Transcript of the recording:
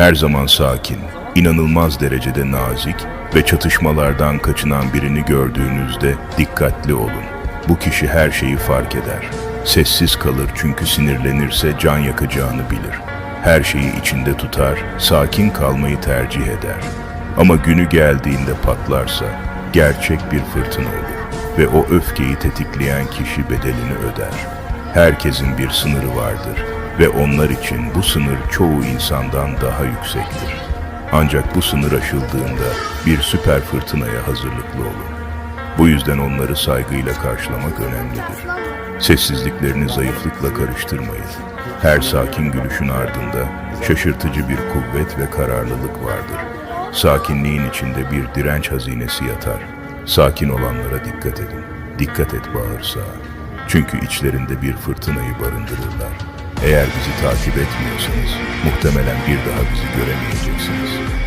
Her zaman sakin, inanılmaz derecede nazik ve çatışmalardan kaçınan birini gördüğünüzde dikkatli olun. Bu kişi her şeyi fark eder. Sessiz kalır çünkü sinirlenirse can yakacağını bilir. Her şeyi içinde tutar, sakin kalmayı tercih eder. Ama günü geldiğinde patlarsa gerçek bir fırtına olur ve o öfkeyi tetikleyen kişi bedelini öder. Herkesin bir sınırı vardır ve onlar için bu sınır çoğu insandan daha yüksektir. Ancak bu sınır aşıldığında bir süper fırtınaya hazırlıklı olun. Bu yüzden onları saygıyla karşılamak önemlidir. Sessizliklerini zayıflıkla karıştırmayın. Her sakin gülüşün ardında şaşırtıcı bir kuvvet ve kararlılık vardır. Sakinliğin içinde bir direnç hazinesi yatar. Sakin olanlara dikkat edin. Dikkat et bağırsağa. Çünkü içlerinde bir fırtınayı barındırırlar. Eğer bizi takip etmiyorsanız muhtemelen bir daha bizi göremeyeceksiniz.